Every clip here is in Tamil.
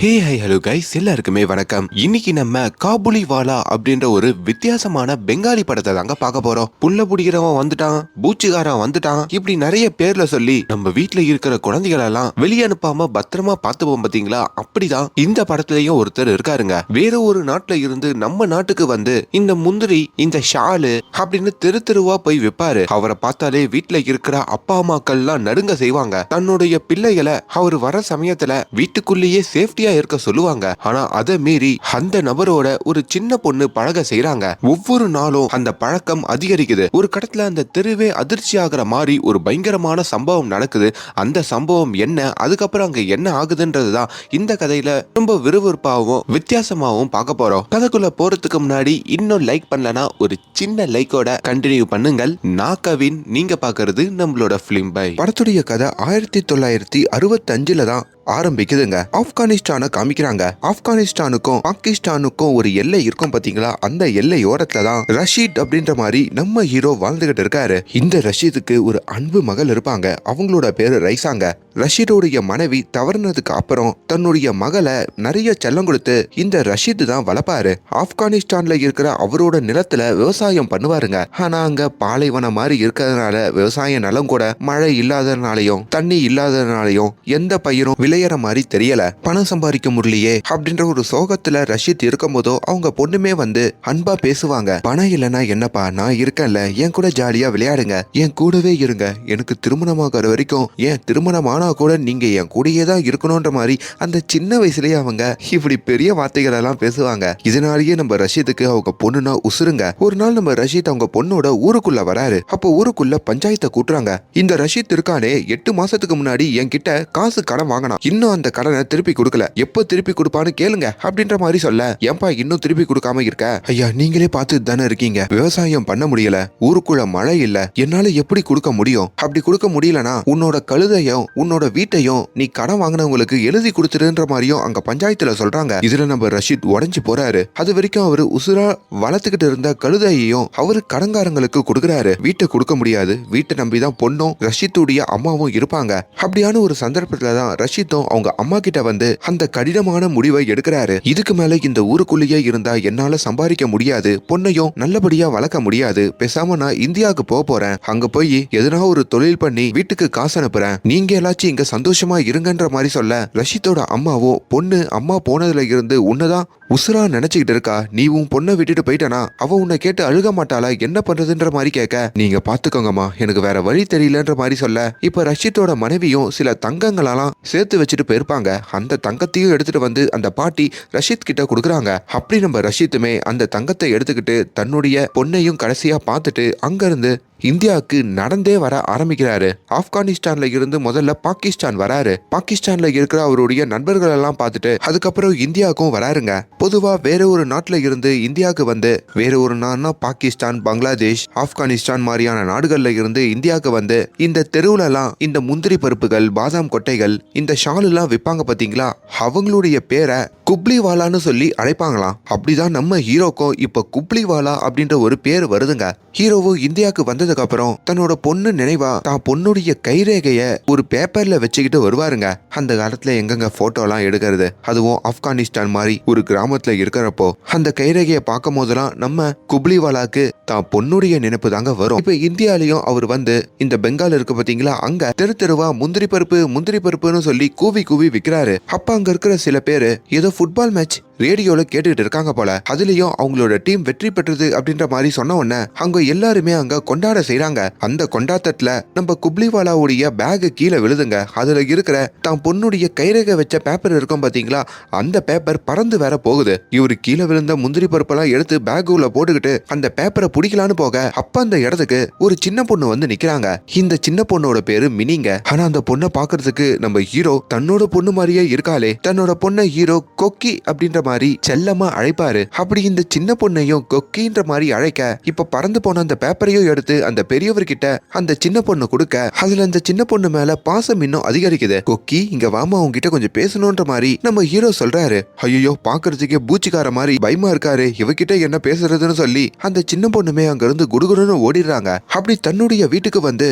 ஹே ஹை ஹலோ கைஸ் எல்லாருக்குமே வணக்கம். இன்னைக்கு நம்ம காபுலி வாலா அப்படின்ற ஒரு வித்தியாசமான பெங்காலி படத்தை தாங்க பார்க்க போறோம். புல்ல புடிக்கிறவன் வந்துட்டான் பூச்சிகாரன் வந்துட்டான் இப்படி நிறைய பேர்ல சொல்லி நம்ம வீட்டுல இருக்கிற குழந்தைகள் எல்லாம் வெளியே அனுப்பாம பத்திரமா பார்த்துப்போம் பாத்தீங்களா? அப்படிதான் இந்த படத்துலயும் ஒருத்தர் இருக்காருங்க. வேற ஒரு நாட்டுல இருந்து நம்ம நாட்டுக்கு வந்து இந்த முந்திரி இந்த ஷாலு அப்படின்னு தெரு தெருவா போய் விற்பாரு அவரை பார்த்தாலே வீட்டுல இருக்கிற அப்பா அம்மாக்கள்லாம் நடுங்க செய்வாங்க. தன்னுடைய பிள்ளைகளை அவர் வர சமயத்துல வீட்டுக்குள்ளேயே சேஃப்டியா இருக்க சொல்லுவாங்க. ஆனா அதை மீறி அந்த நபரோட ஒரு சின்ன பொண்ணு பழக செய்யறாங்க ஒவ்வொரு நாளும் அந்த பழக்கம் அதிகரிக்குது. ஒரு கடத்துல அந்த தெருவே அதிர்ச்சி ஆகுற மாதிரி ஒரு பயங்கரமான சம்பவம் நடக்குது. அந்த சம்பவம் என்ன? அதுக்கப்புறம் அங்க என்ன ஆகுதுன்றதுதான் இந்த கதையில ரொம்ப விறுவிறுப்பாகவும் வித்தியாசமாகவும் பார்க்க போறோம். கதைக்குள்ள போறதுக்கு முன்னாடி இன்னும் லைக் பண்ணலனா ஒரு சின்ன லைக்கோட கண்டினியூ பண்ணுங்கள். நான் கவின். நீங்க பாக்குறது நம்மளோட பிலிம் பை படத்துடைய கதை ஆயிரத்தி தொள்ளாயிரத்தி அறுபத்தஞ்சுல தான் ஆரம்பிக்குதுங்க. ஆப்கானிஸ்தானை காமிக்கிறாங்க. ஆப்கானிஸ்தானுக்கும் பாகிஸ்தானுக்கும் ஒரு எல்லை இருக்கும் பாத்தீங்களா? அந்த எல்லையோரத்துல தான் ரஷீத் அப்படின்ற மாதிரி நம்ம ஹீரோ வாழ்ந்துகிட்டு இருக்காரு. இந்த ரஷீதுக்கு ஒரு அன்பு மகள் இருப்பாங்க. அவங்களோட பேரு ரைசாங்க. ரஷீதோடைய மனைவி தவறுனதுக்கு அப்புறம் தன்னுடைய மகளை நிறைய செல்லம் கொடுத்து இந்த ரஷீத் தான் வளர்ப்பாரு. ஆப்கானிஸ்தான்ல இருக்கிற அவரோட நிலத்துல விவசாயம் பண்ணுவாருங்க. ஆனா அங்க பாலைவனம் மாதிரி இருக்கிறதுனால விவசாய நிலம் கூட மழை இல்லாததுனாலையும் தண்ணி இல்லாததுனாலையும் எந்த பயிரும் விளையற மாதிரி தெரியல. பணம் சம்பாதிக்க முடியலையே. அப்படின்ற ஒரு சோகத்துல ரஷீத் இருக்கும்போதோ அவங்க பொண்ணுமே வந்து அன்பா பேசுவாங்க. பணம் இல்லைன்னா என்னப்பா நான் இருக்கேன்ல. என் கூட ஜாலியா விளையாடுங்க. என் கூடவே இருங்க. எனக்கு திருமணமாகிற வரைக்கும் ஏன் திருமணம் ஆனா கூட நீங்க என் கூடயே தான் இருக்கணும்ன்ற மாதிரி அந்த சின்ன வயசுலயே அவங்க இப்படி பெரிய வார்த்தைகள் எல்லாம் பேசுவாங்க. இதனாலேயே நம்ம ரஷீதுக்கு அவங்க பொண்ணுனா உசுருங்க. ஒரு நாள் நம்ம ரஷீத் அவங்க பொண்ணோட ஊருக்குள்ள வராரு. அப்போ ஊருக்குள்ள பஞ்சாயத்தை கூட்டுறாங்க. இந்த ரஷீத் இருக்கானே எட்டு மாசத்துக்கு முன்னாடி என்கிட்ட காசு கடன் வாங்கினான். இன்னும் அந்த கடனை திருப்பி கொடுக்கல. எப்போ திருப்பி கொடுப்பான்னு கேளுங்க அப்படின்ற மாதிரி சொல்ல. ஏன்பா இன்னும் திருப்பி கொடுக்காம இருக்க? ஐயா நீங்களே பார்த்து தானே இருக்கீங்க. விவசாயம் பண்ண முடியல. ஊருக்குள்ள மழை இல்ல. என்னால எப்படி கொடுக்க முடியும்? அப்படி கொடுக்க முடியலனா உன்னோட கழுதையும் உன்னோட வீட்டையும் நீ கடன் வாங்கினவங்களுக்கு எழுதி கொடுத்துருன்ற மாதிரியும் அங்க பஞ்சாயத்துல சொல்றாங்க. இதுல நம்ம ரஷீத் உடஞ்சு போறாரு. அது வரைக்கும் அவரு உசுரா வளர்த்துக்கிட்டு இருந்த கழுதையையும் அவரு கடங்காரங்களுக்கு கொடுக்குறாரு. வீட்டை கொடுக்க முடியாது. வீட்டை நம்பி தான் பொண்ணும் ரஷீத்துடைய அம்மாவும் இருப்பாங்க. அப்படியான ஒரு சந்தர்ப்பத்துல தான் ரஷீத் ரஷீத்தும் அவங்க அம்மா கிட்ட வந்து அந்த கடினமான முடிவை எடுக்கிறாரு. இதுக்கு மேல இந்த ஊருக்குள்ளேயே இருந்தா என்னால சம்பாதிக்க முடியாது. பொண்ணையும் நல்லபடியா வளர்க்க முடியாது. பேசாம நான் இந்தியாவுக்கு போக போறேன். அங்க போய் எதனா ஒரு தொழில் பண்ணி வீட்டுக்கு காசு அனுப்புறேன். நீங்க எல்லாச்சும் இங்க சந்தோஷமா இருங்கன்ற மாதிரி சொல்ல ரஷித்தோட அம்மாவோ பொண்ணு அம்மா போனதுல இருந்து உன்னதான் உசுரா நினைச்சுக்கிட்டு இருக்கா? நீ உன் பொண்ணை விட்டுட்டு போயிட்டனா? அவ உன்னை கேட்டு அழுக மாட்டாளா? என்ன பண்றதுன்ற மாதிரி கேட்க நீங்க பாத்துக்கோங்கம்மா. எனக்கு வேற வழி தெரியலன்ற மாதிரி சொல்ல. இப்ப ரஷித்தோட மனைவியும் சில தங்கங்களெல்லாம் சேர்த்து வச்சுட்டு போயிருப்பாங்க. அந்த தங்கத்தையும் எடுத்துட்டு வந்து அந்த பாட்டி ரஷீத் கிட்ட கொடுக்குறாங்க. அப்படி நம்ம ரஷீத்துமே அந்த தங்கத்தை எடுத்துக்கிட்டு தன்னுடைய பொண்ணையும் கடைசியா பார்த்துட்டு அங்கிருந்து இந்தியாவுக்கு நடந்தே வர ஆரம்பிக்கிறாரு. ஆப்கானிஸ்தான்ல இருந்து முதல்ல பாகிஸ்தான் வராரு. பாகிஸ்தான்ல இருக்கிற அவருடைய நண்பர்கள் எல்லாம் பார்த்துட்டு அதுக்கப்புறம் இந்தியாவுக்கும் வராருங்க. பொதுவா வேற ஒரு நாட்டுல இருந்து இந்தியாவுக்கு வந்து வேற ஒரு நாடுனா பாகிஸ்தான் பங்களாதேஷ் ஆப்கானிஸ்தான் மாதிரியான நாடுகள்ல இருந்து இந்தியாவுக்கு வந்து இந்த தெருவுல எல்லாம் இந்த முந்திரி பருப்புகள் பாதாம் கொட்டைகள் இந்த ஷால் எல்லாம் விற்பாங்க பாத்தீங்களா? அவங்களுடைய பேரை குப்ளிவாலான்னு சொல்லி அழைப்பாங்களாம். அப்படிதான் நம்ம ஹீரோக்கும் இப்ப குப்ளிவாலா அப்படின்ற ஒரு பேர் வருதுங்க. ஹீரோவும் இந்தியாவுக்கு வந்ததுக்கு அப்புறம் தன்னோட பொண்ணு நினைவா தான் பொண்ணுடைய கைரேகைய ஒரு பேப்பர்ல வச்சுக்கிட்டு வருவாருங்க. அந்த காலத்துல எங்கெங்க போட்டோலாம் எடுக்கிறது? அதுவும் ஆப்கானிஸ்தான் மாதிரி ஒரு கிராமத்துல இருக்கிறப்போ அந்த கைரேகையை பார்க்கும் போதெல்லாம் நம்ம குப்ளிவாலாக்கு தான் பொண்ணுடைய நினைப்பு தாங்க வரும். இப்ப இந்தியாலையும் அவர் வந்து இந்த பெங்கால் இருக்கு பாத்தீங்களா? அங்க தெரு தெருவா முந்திரி பருப்பு முந்திரி பருப்புன்னு சொல்லி கூவி கூவி விற்கிறாரு அப்ப அங்க இருக்கிற சில பேரு ஏதோ ஃபுட்பால் மேட்ச் ரேடியோல கேட்டுக்கிட்டு இருக்காங்க போல. அதுலயும் அவங்களோட டீம் வெற்றி பெற்றது அப்படின்ற மாதிரி சொன்ன உடனே அங்க எல்லாருமே அங்க கொண்டாட செய்யறாங்க அந்த கொண்டாட்டத்துல நம்ம குப்ளிவாலாவுடைய பேக் கீழே விழுதுங்க. அதுல இருக்கிற தான் பொண்ணுடைய கைரேகை வச்ச பேப்பர் இருக்கும் பாத்தீங்களா? அந்த பேப்பர் பறந்து வேற போகுது. இவரு கீழே விழுந்த முந்திரி பருப்பெல்லாம் எடுத்து பேக் உள்ள போட்டுக்கிட்டு அந்த பேப்பரை பிடிக்கலான்னு போக அப்ப அந்த இடத்துக்கு ஒரு சின்ன பொண்ணு வந்து நிக்கிறாங்க. இந்த சின்ன பொண்ணோட பேரு மினிங்க. ஆனா அந்த பொண்ணை பாக்குறதுக்கு நம்ம ஹீரோ தன்னோட பொண்ணு மாதிரியே இருக்காளே. தன்னோட பொண்ணை ஹீரோ கொக்கி அப்படின்ற மாதிரி செல்லமா அழைப்பாரு. அப்படி இந்த சின்ன பொண்ணையும் கொக்கின்ற மாதிரி அழைக்க இப்ப பறந்து போன அந்த பேப்பரையும் எடுத்து அந்த பெரியவர்கிட்ட அந்த சின்ன பொண்ணு கொடுக்க அதுல அந்த சின்ன பொண்ணு மேல பாசம் இன்னும் அதிகரிக்குது. கொக்கி இங்க வாமா உங்ககிட்ட கொஞ்சம் பேசணும்ன்ற மாதிரி நம்ம ஹீரோ சொல்றாரு. ஐயோ பாக்குறதுக்கே பூச்சிக்கார மாதிரி பயமா இருக்காரு. இவகிட்ட என்ன பேசுறதுன்னு சொல்லி அந்த சின்ன பொண்ணுமே அங்க இருந்து குடுகுடுன்னு ஓடிடுறாங்க. அப்படி தன்னுடைய வீட்டுக்கு வந்து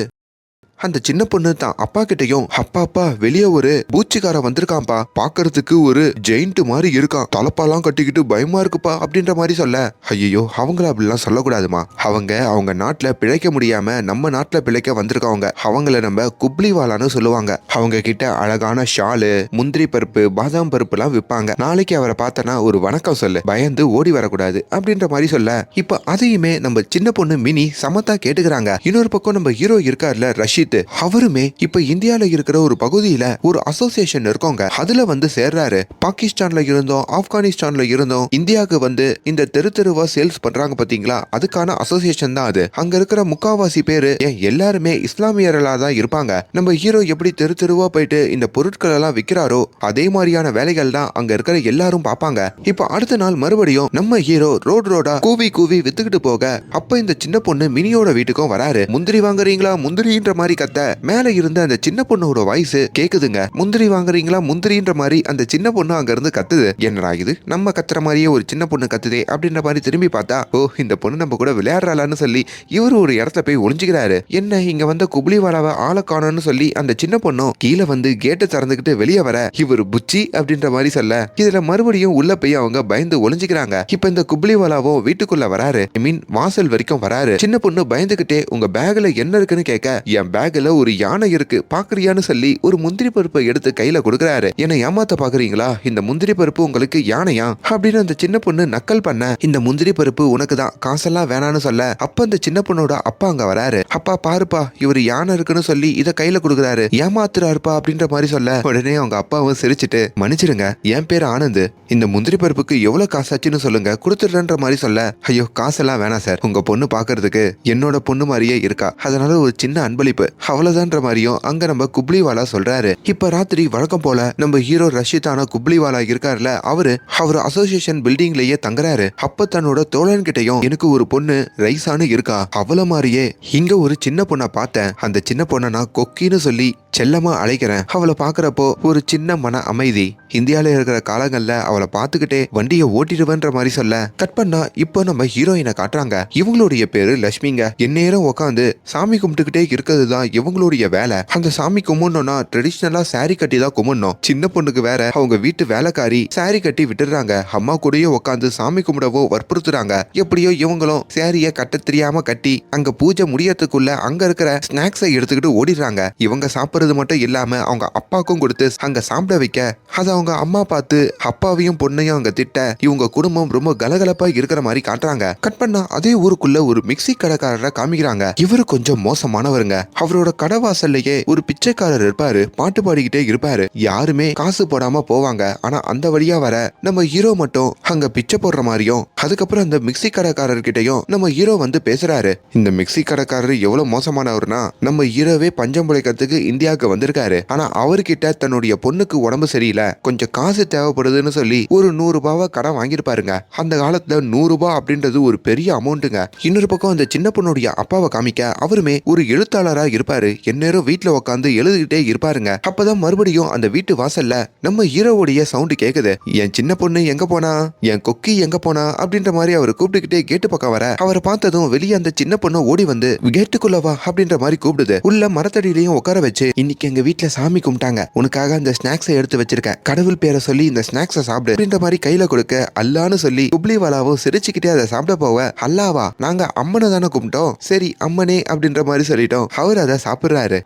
அந்த சின்ன பொண்ணு தான் அப்பா கிட்டயும் அப்பா அப்பா வெளியே ஒரு பூச்சிக்காரன் வந்திருக்கான்ப்பா. பாக்குறதுக்கு ஒரு ஜெயிண்ட் மாதிரி இருக்கான். தலப்பாலாம் கட்டிக்கிட்டு பயமா இருக்குப்பா அப்படின்ற மாதிரி சொல்ல. ஐயோ அவங்கள அப்படிலாம் சொல்லக்கூடாதுமா. அவங்க அவங்க நாட்டுல பிழைக்க முடியாம நம்ம நாட்டுல பிழைக்க வந்திருக்கவங்க. அவங்கள நம்ம குப்ளிவாலான்னு சொல்லுவாங்க. அவங்க கிட்ட அழகான ஷாலு முந்திரி பருப்பு பாதாம் பருப்புலாம் விற்பாங்க நாளைக்கு அவரை பார்த்தனா ஒரு வணக்கம் சொல்லு. பயந்து ஓடி வரக்கூடாது அப்படின்ற மாதிரி சொல்ல. இப்ப அதையுமே நம்ம சின்ன பொண்ணு மினி சமத்தா கேட்டுக்கிறாங்க. இன்னொரு பக்கம் நம்ம ஹீரோ இருக்கார்ல ரஷீத். அவருமே இப்ப இந்தியால இருக்கிற ஒரு பகுதியில ஒரு அசோசியேஷன் இருக்கோங்க. அதுல வந்து சேர்றாரு. பாகிஸ்தான்ல இருந்தோம் ஆப்கானிஸ்தான்ல இருந்தோம். இந்தியாவுக்கு வந்து இந்த தெரு தெருவா சேல்ஸ் பண்றாங்க பாத்தீங்களா? அதுக்கான அசோசியேஷன் தான் அது. அங்க இருக்கிற முக்காவாசி பேரு ஏன் எல்லாருமே இஸ்லாமியர்களா தான் இருப்பாங்க. நம்ம ஹீரோ எப்படி தெரு தெருவா போயிட்டு இந்த பொருட்கள் எல்லாம் விக்கிறாரோ அதே மாதிரியான வேலைகள் தான் அங்க இருக்கிற எல்லாரும் பார்ப்பாங்க. இப்ப அடுத்த நாள் மறுபடியும் நம்ம ஹீரோ ரோடு ரோடா கூவி கூவி வித்துக்கிட்டு போக அப்ப இந்த சின்ன பொண்ணு மினியோட வீட்டுக்கும் வராரு. முந்திரி வாங்குறீங்களா? முந்திரின்ற மாதிரி கத்த மேல இருந்த அந்த சின்ன பொண்ணோட வாய்ஸ் கேக்குதுங்க. முந்திரி வாங்குறீங்களா? முந்திரின்ற மாதிரி அந்த சின்ன பொண்ணு அங்க இருந்து கத்துது. என்னடா இது? நம்ம கத்துற மாதிரியே ஒரு சின்ன பொண்ணு கத்துதே அப்படின்ற மாதிரி திரும்பி பார்த்தா ஓ இந்த பொண்ணு நம்ம கூட விளையாடுறாளான்னு சொல்லி இவர் ஒரு இடத்துல போய் ஒளிஞ்சுக்கிறாரு. என்ன இங்க வந்த குப்ளிவாலாவை ஆளை காணும்னு சொல்லி அந்த சின்ன பொண்ணும் கீழே வந்து கேட்டை திறந்துக்கிட்டு வெளியே வர இவர் புச்சி அப்படின்ற மாதிரி சொல்ல இதுல மறுபடியும் உள்ள போய் அவங்க பயந்து ஒளிஞ்சுக்கிறாங்க. இப்ப இந்த குப்ளிவாலாவும் வீட்டுக்குள்ள வராரு. ஐ மீன் வாசல் வரைக்கும் வராரு. சின்ன பொண்ணு பயந்துகிட்டே உங்க பேக்ல என்ன இருக்குன்னு கேட்க என் பேக் பேக்ல ஒரு யானை இருக்கு பாக்குறியான்னு சொல்லி ஒரு முந்திரி பருப்பை எடுத்து கையில கொடுக்கறாரு. என்ன ஏமாத்த பாக்குறீங்களா? இந்த முந்திரி பருப்பு உங்களுக்கு யானையா? அப்படின்னு அந்த சின்ன பொண்ணு நக்கல் பண்ண இந்த முந்திரி பருப்பு உனக்கு தான் காசெல்லாம் வேணான்னு சொல்ல அப்ப அந்த சின்ன பொண்ணோட அப்பா அங்க வராரு. அப்பா பாருப்பா இவர் யானை இருக்குன்னு சொல்லி இத கையில கொடுக்குறாரு. ஏமாத்துறாருப்பா அப்படின்ற மாதிரி சொல்ல உடனே அவங்க அப்பாவும் சிரிச்சிட்டு மன்னிச்சிடுங்க என் பேர் ஆனந்த். இந்த முந்திரி பருப்புக்கு எவ்வளவு காசாச்சுன்னு சொல்லுங்க கொடுத்துடுறேன்ற மாதிரி சொல்ல. ஐயோ காசெல்லாம் வேணாம் சார். உங்க பொண்ணு பாக்குறதுக்கு என்னோட பொண்ணு மாதிரியே இருக்கா. அதனால ஒரு சின்ன அன்பளிப்பு. அவ்வளவுதான்ற மாதிரியும் அங்க நம்ம குப்ளிவாலா சொல்றாரு. இப்ப ராத்திரி வழக்கம் போல நம்ம ஹீரோ ரஷிதான குப்ளிவாலா இருக்காருல அவரு அவர் அசோசியேஷன் பில்டிங்லயே தங்குறாரு. அப்ப தன்னோட தோழன் கிட்டயும் எனக்கு ஒரு பொண்ணு ரைசானு இருக்கா. அவள மாதிரியே இங்க ஒரு சின்ன பொண்ணை பார்த்தேன். அந்த சின்ன பொண்ணை நான் கொக்கின்னு சொல்லி செல்லமா அழைக்கிறேன். அவளை பாக்குறப்போ ஒரு சின்ன மன அமைதி. இந்தியால இருக்கிற காலங்கள்ல அவளை பார்த்துக்கிட்டே வண்டியை ஓட்டிடுவேன்ற மாதிரி சொல்ல கட் பண்ணா இப்போ நம்ம ஹீரோயினை காட்டுறாங்க. இவங்களுடைய பேரு லட்சுமிங்க. எந்நேரம் உட்காந்து சாமி கும்பிட்டுக்கிட்டே இருக்கிறது தான் இவங்களுடைய வேலை அந்த சாமி கும்பிடணும்னா ட்ரெடிஷ்னலா சாரி கட்டி தான் கும்பிடணும். சின்ன பொண்ணுக்கு வேற அவங்க வீட்டு வேலைக்காரி சாரி கட்டி விட்டுறாங்க அம்மா கூடயே உட்காந்து சாமி கும்பிடவோ வற்புறுத்துறாங்க. எப்படியோ இவங்களும் சாரிய கட்ட தெரியாம கட்டி அங்க பூஜை முடியறதுக்குள்ள அங்க இருக்கிற ஸ்நாக்ஸை எடுத்துக்கிட்டு ஓடிடுறாங்க. இவங்க சாப்பிடுறது மட்டும் இல்லாம அவங்க அப்பாவுக்கும் கொடுத்து அங்க சாப்பிட வைக்க அதை அவங்க அம்மா பார்த்து அப்பாவையும் பொண்ணையும் அங்க திட்ட இவங்க குடும்பம் ரொம்ப கலகலப்பா இருக்கிற மாதிரி காட்டுறாங்க. கட் பண்ணா அதே ஊருக்குள்ள ஒரு மிக்ஸி கடைக்காரரை காமிக்கிறாங்க. இவரு கொஞ்சம் மோசமானவருங்க. அவர் கடை வாசல்லையே ஒரு பிச்சைக்காரர் இருப்பாரு பாட்டு பாடிக்கிட்டே இருப்பாரு. யாருமே காசு போடாம போவாங்க. ஆனா அந்த வழியா வர நம்ம ஹீரோ மட்டும் அங்க பிச்சை போடுற மாதிரியும் அதுக்கப்புறம் அந்த மிக்ஸி கடைக்காரர்கிட்டயும் நம்ம ஹீரோ வந்து பேசுறாரு. இந்த மிக்ஸி கடைக்காரர் எவ்வளவு மோசமானவர்னா நம்ம ஹீரோவே பஞ்சம் பிழைக்கிறதுக்கு இந்தியாவுக்கு வந்திருக்காரு. ஆனா அவர்கிட்ட தன்னுடைய பொண்ணுக்கு உடம்பு சரியில்லை. கொஞ்சம் காசு தேவைப்படுதுன்னு சொல்லி ஒரு நூறு ரூபாவை கடன் வாங்கியிருப்பாருங்க. அந்த காலத்துல நூறு ரூபாய் அப்படின்றது ஒரு பெரிய அமௌண்ட்டுங்க இன்னொரு பக்கம் அந்த சின்ன பொண்ணுடைய அப்பாவை காமிக்க அவருமே ஒரு எழுத்தாளராக இருப்பாரு எந்நேரம் வீட்டுல உட்காந்து எழுதிக்கிட்டே இருப்பாருங்க. அப்பதான் மறுபடியும் அந்த வீட்டு வாசல்ல நம்ம ஹீரோவுடைய சவுண்டு கேக்குது. என் சின்ன பொண்ணு எங்க போனா? என் கொக்கி எங்க போனா? அப்படின்ற மாதிரி அவர் கூப்பிட்டுக்கிட்டே கேட்டு பக்கம் வர அவரை பார்த்ததும் வெளியே அந்த சின்ன பொண்ணு ஓடி வந்து கேட்டுக்குள்ளவா அப்படின்ற மாதிரி கூப்பிடுது. உள்ள மரத்தடியிலையும் உட்கார வச்சு இன்னைக்கு எங்க வீட்டுல சாமி கும்பிட்டாங்க. உனக்காக அந்த ஸ்நாக்ஸை எடுத்து வச்சிருக்கேன். கடவுள் பேரை சொல்லி இந்த ஸ்நாக்ஸை சாப்பிடு. அப்படின்ற மாதிரி கையில கொடுக்க அல்லான்னு சொல்லி குப்ளிவாலாவும் சிரிச்சுக்கிட்டே அதை சாப்பிட போவ அல்லாவா நாங்க அம்மனை தானே கும்பிட்டோம். சரி அம்மனே அப்படின்ற மாதிரி சொல்லிட்டோம். அவர் அதை சாப்பிட்றாரு.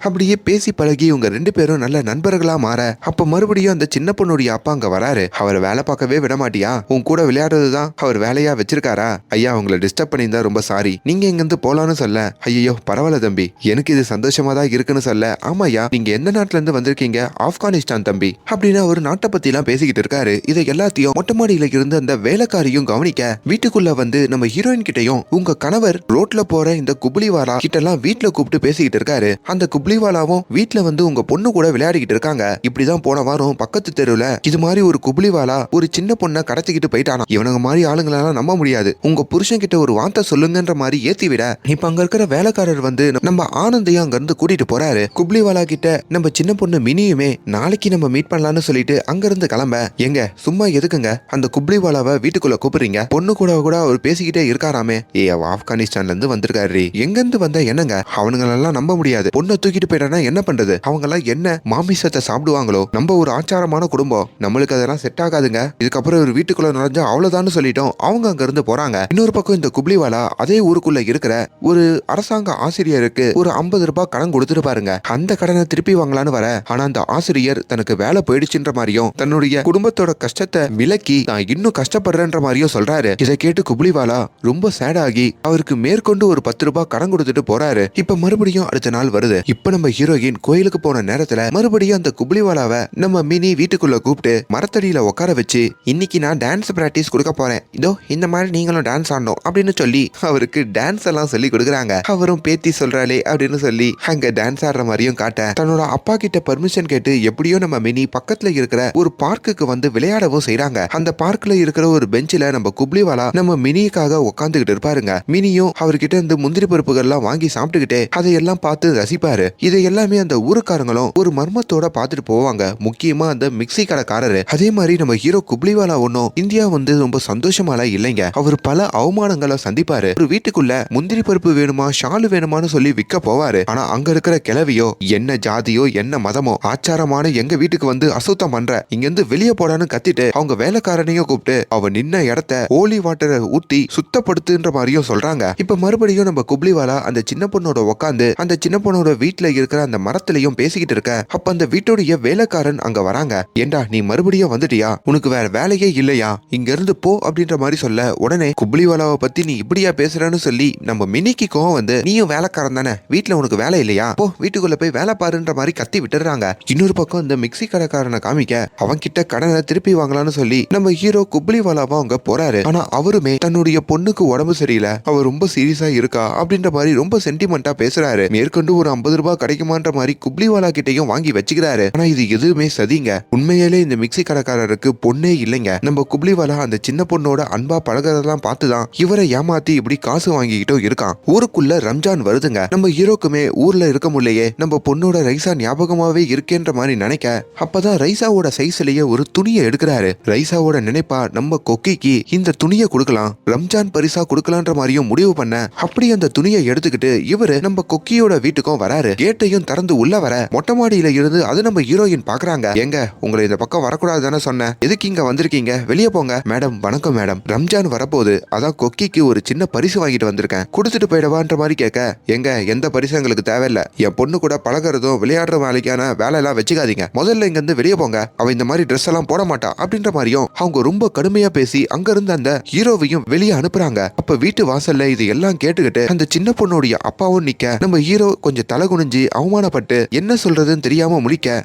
அப்படியே பேசி பழகி இவங்க ரெண்டு பேரும் நல்ல நண்பர்களா மாற அப்ப மறுபடியும் அந்த சின்ன பொண்ணுடைய அப்பா அங்க வராரு. அவர் வேலை பார்க்கவே விட மாட்டியா? உன் கூட விளையாடுறது தான் அவர் வேலையா வச்சிருக்காரா? ஐயா உங்களை டிஸ்டர்ப் பண்ணியிருந்தா ரொம்ப சாரி நீங்க இங்கிருந்து போலான்னு சொல்ல. ஐயோ பரவாயில்ல தம்பி. எனக்கு இது சந்தோஷமா தான் இருக்குன்னு சொல்ல. ஆமாயா நீங்க எந்த நாட்டுல இருந்து வந்திருக்கீங்க? ஆப்கானிஸ்தான் தம்பி. அப்படின்னு ஒரு நாட்டை பத்தி எல்லாம் பேசிக்கிட்டு இருக்காரு. இதை எல்லாத்தையும் மொட்டை மாடியில இருந்து அந்த வேலைக்காரியும் கவனிக்க வீட்டுக்குள்ள வந்து நம்ம ஹீரோயின் கிட்டையும் உங்க கணவர் ரோட்ல போற இந்த குப்ளிவாலா கிட்ட எல்லாம் வீட்டுல கூப்பிட்டு பேசிக்கிட்டு இருக்காரு. அந்த குப்ளி குப்ளிவாலாவும் வீட்டுல வந்து உங்க பொண்ணு கூட விளையாடிக்கிட்டு இருக்காங்க. இப்படிதான் போன வாரம் பக்கத்து தெருவுல இது மாதிரி ஒரு குப்ளிவாலா ஒரு சின்ன பொண்ணை கடத்திக்கிட்டு போயிட்டானா. இவனுங்க மாதிரி ஆளுங்களெல்லாம் நம்ப முடியாது. உங்க புருஷன் கிட்ட ஒரு வார்த்தை சொல்லுங்கன்ற மாதிரி ஏத்தி விட இப்ப அங்க இருக்கிற வேலைக்காரர் வந்து நம்ம ஆனந்தையும் அங்க இருந்து கூட்டிட்டு போறாரு. குப்ளிவாலா கிட்ட நம்ம சின்ன பொண்ணு மினியுமே நாளைக்கு நம்ம மீட் பண்ணலாம்னு சொல்லிட்டு அங்க இருந்து கிளம்ப. எங்க சும்மா எதுக்குங்க? அந்த குப்ளிவாலாவை வீட்டுக்குள்ள கூப்பிடுறீங்க. பொண்ணு கூட கூட அவர் பேசிக்கிட்டே இருக்காராமே. ஏ ஆப்கானிஸ்தான்ல இருந்து வந்திருக்காரு எங்க இருந்து வந்தா என்னங்க? அவனுங்களெல்லாம் நம்ப முடியாது. பொண்ணு தூக்கிட்டு போயிட்டானா என்ன பண்றது? அவங்க எல்லாம் என்ன மாமிசத்தை சாப்பிடுவாங்களோ? நம்ம ஒரு ஆச்சாரமான குடும்பம். நம்மளுக்கு அதெல்லாம் செட் ஆகாதுங்க. இதுக்கப்புறம் ஒரு வீட்டுக்குள்ள நுழைஞ்சா அவ்வளவுதான் சொல்லிட்டோம். அவங்க அங்க இருந்து போறாங்க. இன்னொரு பக்கம் இந்த குப்ளிவாலா அதே ஊருக்குள்ள இருக்கிற ஒரு அரசாங்க ஆசிரியருக்கு ஒரு ஐம்பது ரூபாய் கடன் கொடுத்துட்டு பாருங்க. அந்த கடனை திருப்பி வாங்கலான்னு வர. ஆனா அந்த ஆசிரியர் தனக்கு வேலை போயிடுச்சுன்ற மாதிரியும் தன்னுடைய குடும்பத்தோட கஷ்டத்தை விலக்கி நான் இன்னும் கஷ்டப்படுறேன்ற மாதிரியும் சொல்றாரு. இதை கேட்டு குப்ளிவாலா ரொம்ப சேட் ஆகி அவருக்கு மேற்கொண்டு ஒரு பத்து ரூபாய் கடன் கொடுத்துட்டு போறாரு. இப்ப மறுபடியும் அடுத்த நாள் வருது. இப்ப நம்ம ஹீரோயின் கோயிலுக்கு போன நேரத்துல மறுபடியும் அந்த குப்ளிவாலாவை நம்ம மினி வீட்டுக்குள்ள கூப்பிட்டு மரத்தடியில உட்கார வச்சு இன்னைக்கு நான் டான்ஸ் பிராக்டிஸ் கொடுக்க போறேன். இதோ இந்த மாதிரி நீங்களும் டான்ஸ் ஆடணும் அப்படின்னு சொல்லி அவருக்கு டான்ஸ் எல்லாம் சொல்லி கொடுக்குறாங்க. அவரும் பேத்தி சொல்றாளே அப்படின்னு சொல்லி அங்க டான்ஸ் ஆடுற மாதிரியும் காட்ட தன்னோட அப்பா கிட்ட பர்மிஷன் கேட்டு எப்படியோ நம்ம மினி பக்கத்துல இருக்கிற ஒரு பார்க்குக்கு வந்து விளையாடவும் செய்யறாங்க அந்த பார்க்ல இருக்கிற ஒரு பெஞ்சில நம்ம குப்ளிவாலா நம்ம மினிக்காக உட்காந்துக்கிட்டு இருப்பாருங்க. மினியும் அவர்கிட்ட இருந்து முந்திரி பருப்புகள்லாம் வாங்கி சாப்பிட்டுக்கிட்டே அதையெல்லாம் பார்த்து ரசிப்பாரு. இதை எல்லாமே அந்த ஊருக்காரங்களும் ஒரு மர்மத்தோட பார்த்துட்டு போவாங்க. முக்கியமா அந்த மிக்ஸி கடைக்காரரு அதே மாதிரி நம்ம ஹீரோ குப்ளிவாலா ஒன்னும் இந்தியா வந்து ரொம்ப சந்தோஷமால இல்லைங்க. அவர் பல அவமானங்களை சந்திப்பாரு. ஒரு வீட்டுக்குள்ள முந்திரி பருப்பு வேணுமா ஷாலு வேணுமான்னு சொல்லி விற்க போவாரு. ஆனா அங்க இருக்கிற கிளவியோ என்ன ஜாதியோ என்ன மதமோ ஆச்சாரமான எங்க வீட்டுக்கு வந்து அசுத்தம் பண்ற இங்க இருந்து வெளியே போடான்னு கத்திட்டு அவங்க வேலைக்காரனையும் கூப்பிட்டு அவ நின்ன இடத்த ஹோலி வாட்டரை ஊத்தி சுத்தப்படுத்துன்ற மாதிரியும் சொல்றாங்க. இப்ப மறுபடியும் நம்ம குப்ளிவாலா அந்த சின்ன பொண்ணோட உட்காந்து அந்த சின்ன பொண்ணோட வீட்டுல இருக்கிற அந்த மரத்திலையும் பேசிக்கிட்டு இருக்க. அப்ப அந்த வீட்டுடைய வேலைக்காரன் அங்க வராங்க. ஏண்டா நீ மறுபடியும் வந்துட்டியா? உனக்கு வேற வேலையே இல்லையா? இங்க இருந்து போ அப்படின்ற மாதிரி சொல்ல உடனே குப்ளிவாலாவை பத்தி நீ இப்படியா பேசுறன்னு சொல்லி நம்ம மினிக்கு கோவம் வந்து நீயும் வேலைக்காரன் தானே? வீட்டுல உனக்கு வேலை இல்லையா? போ வீட்டுக்குள்ள போய் வேலை பாருன்ற மாதிரி கத்தி விட்டுறாங்க இன்னொரு பக்கம் இந்த மிக்ஸி கடைக்காரனை காமிக்க அவன் கிட்ட கடனை திருப்பி வாங்கலாம்னு சொல்லி நம்ம ஹீரோ குப்ளிவாலாவும் அங்க போறாரு. ஆனா அவருமே தன்னுடைய பொண்ணுக்கு உடம்பு சரியில்லை. அவர் ரொம்ப சீரியஸா இருக்கா? அப்படின்ற மாதிரி ரொம்ப சென்டிமெண்டா பேசுறாரு. மேற்கொண்டு ஒரு ஐம்பது ரூபாய் கிடைக்குமான்ற மாதிரி குப்ளிவாலா கிட்டையும் வாங்கி வச்சுக்கிறாரு. ஆனா இது எதுவுமே சதிங்க. உண்மையிலே இந்த மிக்சி கடைக்காரருக்கு பொண்ணே இல்லைங்க. நம்ம குப்ளிவாலா அந்த சின்ன பொண்ணோட அன்பா பழகிறதெல்லாம் பார்த்துதான் இவரை ஏமாத்தி இப்படி காசு வாங்கிக்கிட்டும் இருக்கான். ஊருக்குள்ள ரம்ஜான் வருதுங்க. நம்ம ஹீரோக்குமே ஊர்ல இருக்க முடியலையே. நம்ம பொண்ணோட ரைசா ஞாபகமாவே இருக்கேன்ற மாதிரி நினைக்க அப்பதான் ரைசாவோட சைஸ்லயே ஒரு துணியை எடுக்கிறாரு. ரைசாவோட நினைப்பா நம்ம கொக்கிக்கு இந்த துணியை கொடுக்கலாம். ரம்ஜான் பரிசா கொடுக்கலான்ற மாதிரியும் முடிவு பண்ண அப்படி அந்த துணியை எடுத்துக்கிட்டு இவரு நம்ம கொக்கியோட வீட்டுக்கும் வராரு. கேட்டையும் திறந்து உள்ள வர. மொட்டை மாடியில இருந்து அது நம்ம ஹீரோயின் பாக்குறாங்க. எங்க உங்களை இந்த பக்கம் வரக்கூடாது தானே சொன்னேன். எதுக்கு இங்க வந்திருக்கீங்க? வெளியே போங்க. மேடம் வணக்கம் மேடம். ரம்ஜான் வரப்போகுது. அதான் கொக்கிக்கு ஒரு சின்ன பரிசு வாங்கிட்டு வந்திருக்கேன். கொடுத்துட்டு போயிடவான்ற மாதிரி கேட்க. எங்க எந்த பரிசு எங்களுக்கு தேவையில்லை. என் பொண்ணு கூட பழகுறதும் விளையாடுற வேலைக்கான வேலை எல்லாம் வச்சுக்காதீங்க. முதல்ல இங்க இருந்து வெளியே போங்க. அவ இந்த மாதிரி ட்ரெஸ் எல்லாம் போட மாட்டா. அப்படின்ற மாதிரியும் அவங்க ரொம்ப கடுமையா பேசி அங்க இருந்து அந்த ஹீரோவையும் வெளியே அனுப்புறாங்க. அப்ப வீட்டு வாசல்ல இது எல்லாம் கேட்டுக்கிட்டு அந்த சின்ன பொண்ணுடைய அப்பாவும் நிக்க. நம்ம ஹீரோ கொஞ்சம் தலை குனிஞ்சு அவமானப்பட்டு என்ன சொல்றதுன்னு தெரியாம முழிக்க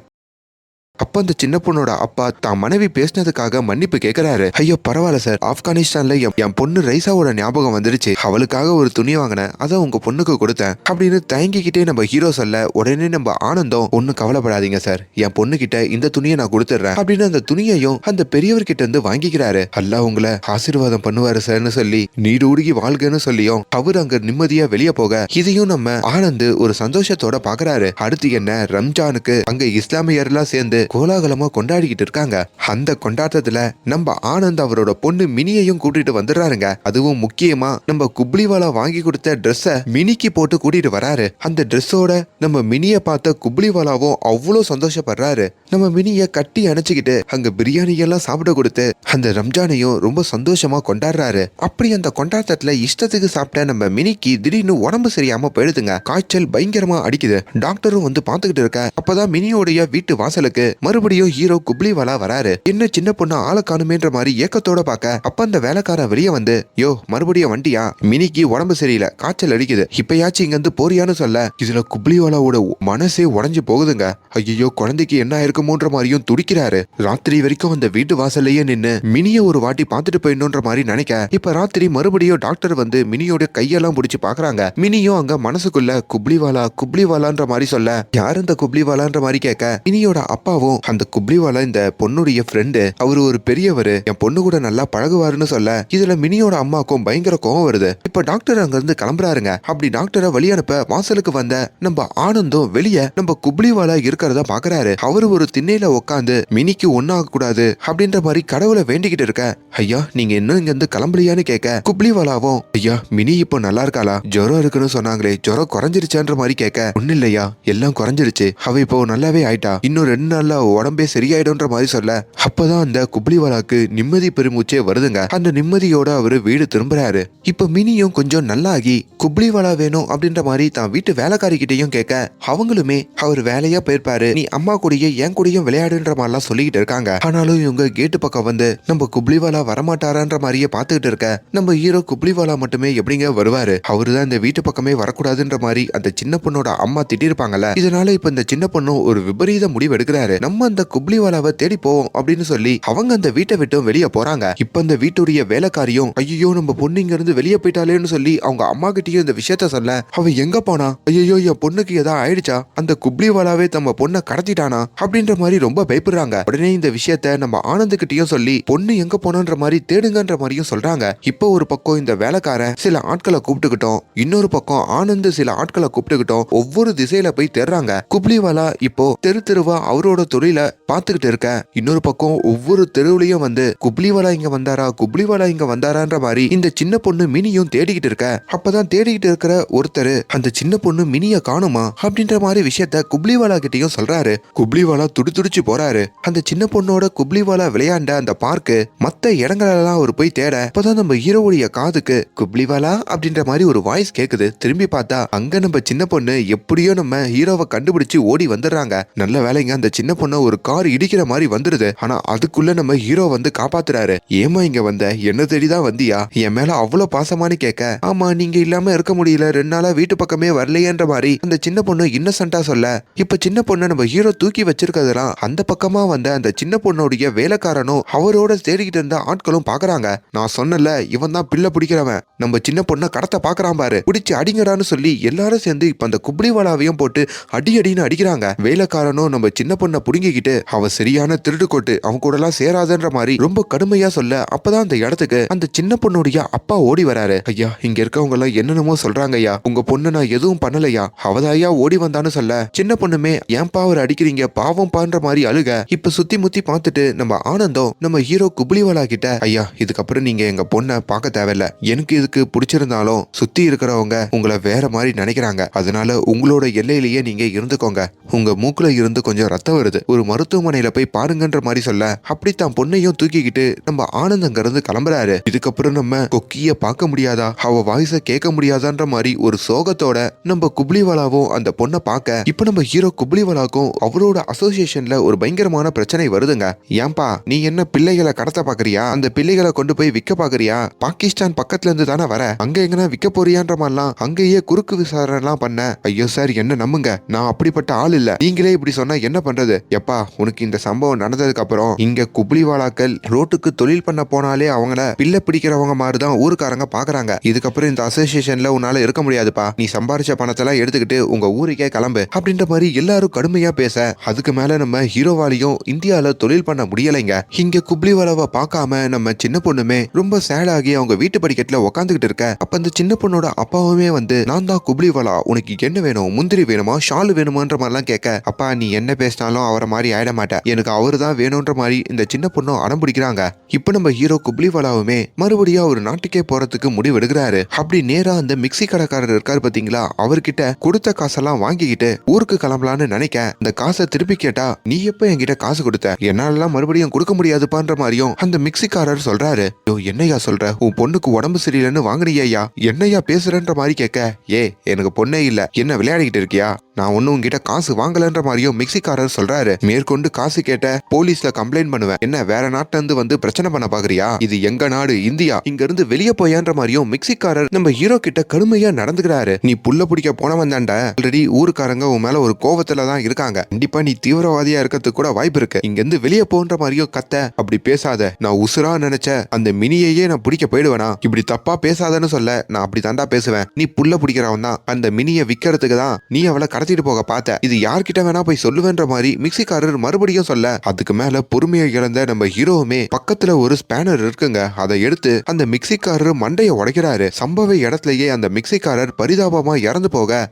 அப்ப அந்த சின்ன பொண்ணோட அப்பா தான் மனைவி பேசினதுக்காக மன்னிப்பு கேக்குறாரு. ஐயோ பரவாயில்ல சார். ஆப்கானிஸ்தான்ல என் பொண்ணு ரைசாவோட ஞாபகம் வந்துருச்சு. அவளுக்காக ஒரு துணி வாங்கினேன். அதை உங்க பொண்ணுக்கு கொடுத்தேன். அப்படின்னு தயங்கிக்கிட்டே நம்ம ஹீரோ சொல்ல உடனே நம்ம ஆனந்தம் ஒன்னும் கவலைப்படாதீங்க சார். என் பொண்ணு கிட்ட இந்த துணியை நான் கொடுத்துட்றேன். அப்படின்னு அந்த துணியையும் அந்த பெரியவர்கிட்ட இருந்து வாங்கிக்கிறாரு. அல்லாஹ் உங்களை ஆசீர்வாதம் பண்ணுவாரு சார்னு சொல்லி நீடூடுகி வாழ்கன்னு சொல்லியும் அவர் அங்க நிம்மதியா வெளியே போக இதையும் நம்ம ஆனந்த் ஒரு சந்தோஷத்தோட பாக்குறாரு. அடுத்து என்ன? ரம்ஜானுக்கு அங்க இஸ்லாமியர்லாம் சேர்ந்து கோலாகலமா கொண்டாடிக்கிட்டு இருக்காங்க. அந்த கொண்டாட்டத்துல நம்ம ஆனந்த் அவரோட பொண்ணு மினியையும் கூட்டிட்டு வந்துடுறாருங்க. அதுவும் முக்கியமா நம்ம குப்ளிவாலா வாங்கி கொடுத்த ட்ரெஸ்ஸ மினிக்கு போட்டு கூட்டிட்டு வராரு. அந்த ட்ரெஸ்ஸோட நம்ம மினிய பார்த்த குப்ளிவாலாவும் அவ்வளோ சந்தோஷப்படுறாரு. நம்ம மினிய கட்டி அணைச்சுக்கிட்டு அங்க பிரியாணி எல்லாம் சாப்பிட கொடுத்து அந்த ரம்ஜானையும் ரொம்ப சந்தோஷமா கொண்டாடுறாரு. அப்படி அந்த கொண்டாட்டத்துல இஷ்டத்துக்கு சாப்பிட்ட நம்ம மினிக்கு திடீர்னு உடம்பு சரியாம போயிடுதுங்க. காய்ச்சல் பயங்கரமா அடிக்குது. டாக்டரும் வந்து பார்த்துக்கிட்டு இருக்க அப்பதான் மினியோடைய வீட்டு வாசலுக்கு மறுபடியும் ஹீரோ குப்ளிவாலா வராரு. என்ன சின்ன பொண்ணு ஆளை காணுமேன்ற மாதிரி ஏக்கத்தோட பார்க்க அப்ப அந்த வேலைக்காரன் வெளியே வந்து யோ மறுபடியும் வண்டியா? மினிக்கு உடம்பு சரியில்லை காய்ச்சல் அடிக்குது. இப்பயாச்சும் இங்க இருந்து போறியான்னு சொல்ல. இதுல குப்ளிவாலாவோட மனசே உடஞ்சு போகுதுங்க. ஐயோ குழந்தைக்கு என்ன ஆயிருக்குமோன்ற மாதிரியும் துடிக்கிறாரு. ராத்திரி வரைக்கும் அந்த வீட்டு வாசல்லையே நின்னு மினிய ஒரு வாட்டி பார்த்துட்டு போயிடணுன்ற மாதிரி நினைக்க. இப்ப ராத்திரி மறுபடியும் டாக்டர் வந்து மினியோட கையெல்லாம் புடிச்சு பாக்குறாங்க. மினியும் அங்க மனசுக்குள்ள குப்ளிவாலா குப்ளிவாலான்ற மாதிரி சொல்ல. யார் இந்த குப்ளிவாலான்ற மாதிரி கேட்க மினியோட அப்பாவும் அந்த குப்ளிவாலா இந்த பொண்ணுடைய ஃப்ரெண்டு அவரு ஒரு பெரியவர் என் பொண்ணு கூட நல்லா பழகுவாருன்னு சொல்ல இதுல மினியோட அம்மாக்கும் பயங்கர கோவம் வருது. இப்ப டாக்டர் அங்க இருந்து கிளம்புறாருங்க. அப்படி டாக்டரை வழி அனுப்ப வாசலுக்கு வந்த நம்ம ஆனந்தும் வெளிய நம்ம குப்ளிவாலா இருக்கிறத பாக்குறாரு. அவரு ஒரு திண்ணையில உட்காந்து மினிக்கு ஒன்னாக கூடாது அப்படின்ற மாதிரி கடவுளை வேண்டிக்கிட்டு இருக்க. ஐயா நீங்க இன்னும் இங்க இருந்து கிளம்பலையான்னு கேட்க குப்ளிவாலாவும் ஐயா மினி இப்போ நல்லா இருக்காளா? ஜுரம் இருக்குன்னு சொன்னாங்களே ஜுரம் குறைஞ்சிருச்சான்ற மாதிரி கேட்க ஒன்னும் இல்லையா? எல்லாம் குறைஞ்சிருச்சு. அவ இப்போ நல்லாவே ஆயிட்டா? இன்னும் ரெண்டு நாள்ல உடம்பே சரியாயிடும்ன்ற மாதிரி சொல்ல அப்பதான் அந்த குப்ளிவாலாக்கு நிம்மதி பெருமூச்சே வருதுங்க. அந்த நிம்மதியோட அவரு வீடு திரும்புறாரு. இப்ப மினியும் கொஞ்சம் நல்லாகி குப்ளிவாலா வேணும் அப்படின்ற மாதிரி தான் வீட்டு வேலைக்காரிக்கிட்டேயும் கேட்க அவங்களுமே அவர் வேலையா போயிருப்பாரு நீ அம்மா கூடயே என் கூடயும் விளையாடுன்ற மாதிரிலாம் சொல்லிக்கிட்டு இருக்காங்க. ஆனாலும் இவங்க கேட்டு பக்கம் வந்து நம்ம குப்ளிவாலா வரமாட்டாரான்ற மாதிரியே பார்த்துக்கிட்டு இருக்க நம்ம ஹீரோ குப்ளிவாலா மட்டுமே எப்படிங்க வருவாரு? அவரு தான் இந்த வீட்டு பக்கமே வரக்கூடாதுன்ற மாதிரி அந்த சின்ன பொண்ணோட அம்மா திட்டிருப்பாங்கல்ல இதனால இப்ப இந்த சின்ன பொண்ணும் ஒரு விபரீத முடிவு எடுக்கிறாரு. நம்ம அந்த குப்ளிவாலாவை தேடி போவோம் அப்படின்னு சொல்லி அவங்க அந்த வீட்டை விட்டும் வெளியே போறாங்க. இப்ப அந்த வீட்டுடைய வேலைக்காரியும் ஐயோ நம்ம பொண்ணு இங்க இருந்து வெளியே போயிட்டாலேன்னு சொல்லி அவங்க அம்மா கிட்டயும் இந்த விஷயத்த சொல்ல அவ எங்க போனா? ஐயோ என் பொண்ணுக்கு ஏதா ஆயிடுச்சா? அந்த குப்ளிவாலாவே நம்ம பொண்ணை கடத்திட்டானா? அப்படின்ற மாதிரி ரொம்ப பயப்படுறாங்க. உடனே இந்த விஷயத்த நம்ம ஆனந்த் கிட்டயும் சொல்லி பொண்ணு எங்க போனன்ற மாதிரி தேடுங்கன்ற மாதிரியும் சொல்றாங்க. இப்போ ஒரு பக்கம் இந்த வேலைக்காரன் சில ஆட்களை கூப்பிட்டுக்கிட்டோம் இன்னொரு பக்கம் ஆனந்த் சில ஆட்களை கூப்பிட்டுக்கிட்டோம். ஒவ்வொரு திசையில போய் தேடுறாங்க. குப்ளிவாலா இப்போ தெரு தெருவா அவரோட தொழில பாத்துக்கிட்டு இருக்க. இன்னொரு பக்கம் ஒவ்வொரு தெருவுலயும் வந்து குப்ளிவாலா இங்க வந்தாரா குப்ளிவாலா இங்க வந்தாரான்ற மாதிரி இந்த சின்ன பொண்ணு மினியும் தேடிக்கிட்டு இருக்க. அப்பதான் தேடிக்கிட்டு இருக்கிற ஒருத்தர் அந்த சின்ன பொண்ணு மினிய காணுமா அப்படின்ற மாதிரி விஷயத்த குப்ளிவாலா கிட்டயும் சொல்றாரு. குப்ளிவாலா துடி துடிச்சு போறாரு. அந்த சின்ன பொண்ணோட குப்ளிவாலா விளையாண்ட அந்த பார்க்கு மத்த இடங்களெல்லாம் அவர் போய் தேட அப்பதான் நம்ம ஹீரோவுடைய காதுக்கு குப்ளிவாலா அப்படின்ற மாதிரி ஒரு வாய்ஸ் கேக்குது. திரும்பி பார்த்தா அங்க நம்ம சின்ன பொண்ணு எப்படியோ நம்ம ஹீரோவை கண்டுபிடிச்சு ஓடி வந்துடுறாங்க. நல்ல வேலைங்க அந்த சின்ன பொண்ணை ஒரு கார் இடிக்கிற மாதிரி வந்துடுது ஆனா அதுக்குள்ள நம்ம ஹீரோ வந்து காப்பாத்துறாரு. ஏமா இங்க வந்த? என்ன தேடிதான் வந்தியா? என் மேல அவ்வளவு பாசமானு கேட்க. ஆமா நீங்க இல்லாம இருக்க முடியல. ரெண்டு நாளா வீட்டு பக்கமே வரலையேன்ற மாதிரி. அந்த சின்ன பொண்ணு இன்னசென்ட்டா சொல்ல இப்ப சின்ன பொண்ணு நம்ம ஹீரோ தூக்கி வச்சிருக்கிறதெல்லாம் அந்த பக்கமா வந்த அந்த சின்ன பொண்ணுடைய வேலைக்காரனும் அவரோட தேடிக்கிட்டு இருந்த ஆட்களும் பாக்குறாங்க. நான் சொன்னல இவன் தான் பிள்ளை பிடிக்கிறவன். நம்ம சின்ன பொண்ணை கடத்த பாக்குறான் பாரு. பிடிச்சு அடிங்கடான்னு சொல்லி எல்லாரும் சேர்ந்து இப்ப அந்த குப்ளிவாலாவையும் போட்டு அடி அடின்னு அடிக்கிறாங்க. வேலைக்காரனும் நம்ம சின்ன பொண்ணை புடுங்கிக்கிட்டு அவ சரியான திருட்டு கொட்டு அவன் கூட எல்லாம் சேராதன்ற மாதிரி ரொம்ப கடுமையா சொல்ல அப்பதான் அந்த இடத்துக்கு அந்த சின்ன பொண்ணுடைய அப்பா ஓடி வராரு. ஐயா இங்க இருக்கவங்க எல்லாம் என்னென்னமோ சொல்றாங்க ஐயா உங்க பொண்ணு நான் எதுவும் பண்ணலையா? அவதாயா ஓடி வந்தான்னு சொல்ல. சின்ன பொண்ணுமே ஏன்பா அவர் அடிக்கிறீங்க? பாவம் பான்ற மாதிரி அழுக. இப்ப சுத்தி முத்தி பார்த்துட்டு நம்ம ஆனந்தம் நம்ம ஹீரோ குபிலிவாலா கிட்ட ஐயா இதுக்கப்புறம் நீங்க எங்க பொண்ணை பார்க்க தேவையில்ல. எனக்கு இதுக்கு பிடிச்சிருந்தாலும் சுத்தி இருக்கிறவங்க உங்களை வேற மாதிரி நினைக்கிறாங்க. அதனால உங்களோட எல்லையிலேயே நீங்க இருந்துக்கோங்க. உங்க மூக்குல இருந்து கொஞ்சம் ரத்தம் வருது. ஒரு மருத்துவமனையில போய் பாருங்கன்ற மாதிரி சொல்ல. அப்படித்தான் பொண்ணையும் தூக்கிக்கிட்டு நம்ம ஆனந்த் கிளம்புறாரு. இதுக்கப்புறம் நம்ம கொக்கிய பார்க்க முடியாதா? அவ வாய்ஸ கேட்க முடியாதான்ற மாதிரி ஒரு சோகத்தோட நம்ம குப்ளிவாலாவும் அந்த பொண்ணை பார்க்க. இப்ப நம்ம ஹீரோ குப்ளிவாலாக்கும் அவரோட அசோசியேஷன்ல ஒரு பயங்கரமான பிரச்சனை வருதுங்க. ஏன்பா நீ என்ன பிள்ளைகளை கடத்த பாக்குறியா அந்த பிள்ளைகளை கொண்டு போய் விற்க பாக்குறியா பாகிஸ்தான் பக்கத்துல இருந்து தானே வர. அங்க எங்கன்னா விற்க போறியான்ற மாதிரிலாம் அங்கேயே குறுக்கு விசாரணை எல்லாம் பண்ண. ஐயோ சார் என்ன நம்புங்க? நான் அப்படிப்பட்ட ஆள் இல்ல. நீங்களே இப்படி சொன்னா என்ன பண்றது? எப்பா உனக்கு இந்த சம்பவம் நடந்ததுக்கு அப்புறம் இங்க குப்ளிவாலாக்கள் ரோட்டுக்கு தொழில் பண்ண போனாலே அவங்கள பிள்ளை பிடிக்கிறவங்க மாதிரி தான் ஊருக்காரங்க பாக்குறாங்க. இதுக்கப்புறம் இந்த அசோசியேஷன்ல உன்னால இருக்க முடியாதுப்பா. நீ சம்பாரிச்ச பணத்தெல்லாம் எடுத்துக்கிட்டு உங்க ஊருக்கே கிளம்பு அப்படின்ற மாதிரி எல்லாரும் கடுமையா பேச அதுக்கு மேல நம்ம ஹீரோவாலையும் இந்தியால தொழில் பண்ண முடியலைங்க. இங்க குப்ளிவாலாவை பார்க்காம நம்ம சின்ன பொண்ணுமே ரொம்ப சேட் ஆகி அவங்க வீட்டு படிக்கட்டுல உக்காந்துக்கிட்டு இருக்க. அப்ப அந்த சின்ன பொண்ணோட அப்பாவுமே வந்து நான் தான் குப்ளிவாலா உனக்கு என்ன வேணும்? முந்திரி வேணுமா? ஷால் வேணுமான்ற மாதிரிலாம் கேட்க அப்பா நீ என்ன பேசினாலும் அவரை மாதிரி ஆயிட மாட்டேன் எனக்கு அவரு தான் வேணும்ன்ற மாதிரி இந்த சின்ன பொண்ணும் அடம் பிடிக்கிறாங்க. இப்ப நம்ம ஹீரோ குப்ளிவாலாவுமே மறுபடியும் அவர் நாட்டுக்கே போறதுக்கு முடிவு எடுக்கிறாரு அப்படி நேரா அந்த மிக்ஸி கடைக்காரர் இருக்காரு பாத்தீங்களா? அவர்கிட்ட கொடுத்த காசெல்லாம் வாங்கிக்கிட்டு ஊருக்கு கிளம்பலான்னு நினைக்க அந்த காசை திருப்பி கேட்டா நீ எப்ப என்கிட்ட காசு கொடுத்த? என்னாலலாம் மறுபடியும் கொடுக்க முடியாதுப்பான்ற மாதிரியும் அந்த மிக்சிக்காரர் சொல்றாரு. யோ என்னையா சொல்ற? உன் பொண்ணுக்கு உடம்பு சரியில்லைன்னு வாங்குனியா என்னையா பேசுறன்ற மாதிரி கேட்க ஏ எனக்கு பொண்ணே இல்ல. என்ன விளையாடிக்கிட்டு இருக்கியா? நான் ஒன்னும் உங்ககிட்ட காசு வாங்கலன்ற மாதிரியும் மிக்சிக்காரர் சொல்றாரு. மேற்கொண்டு காசு கேட்ட போலீஸ்ல கம்ப்ளைண்ட் பண்ணுவேன். என்ன வேற நாட்டுல இருந்து வந்து பிரச்சனை பண்ண பாக்குறியா? இது எங்க நாடு? இந்தியா? இங்க இருந்து வெளியே போயான்ற மாதிரியும் மிக்சிக்காரர் நம்ம ஹீரோ கிட்ட கடுமையா நடந்துக்கிறாரு. நீ புள்ள பிடிக்க போனவன் தான்டா. ஆல்ரெடி ஊருக்காரங்க உன் மேல ஒரு கோவத்துல தான் இருக்காங்க. கண்டிப்பா நீ தீவிரவாதியா இருக்கிறதுக்கு கூட வாய்ப்பு இருக்கு. இங்க இருந்து வெளியே போன்ற மாதிரியும் கத்த. அப்படி பேசாத. நான் உசுரா நினைச்ச அந்த மினியையே நான் பிடிக்க போயிடுவேனா? இப்படி தப்பா பேசாதன்னு சொல்ல நான் அப்படி தாண்டா பேசுவேன். நீ புள்ள பிடிக்கிறவன் தான். அந்த மினியை விக்கிறதுக்கு தான் நீ அவளை கடத்திட்டு போக பார்த்த. இது யார்கிட்ட வேணா போய் சொல்லுவேன்ற மாதிரி டாக்ஸிக்காரர் மறுபடியும் சொல்ல அதுக்கு மேல பொறுமையை இழந்த நம்ம ஹீரோவுமே பக்கத்துல ஒரு ஸ்பேனர் இருக்குங்க. அதை எடுத்து அந்த மிக்சிக்காரர் மண்டைய உடைக்கிறாரு. சம்பவ இடத்துலயே அந்த மிக்சிக்காரர் பரிதாபமா இறந்து போக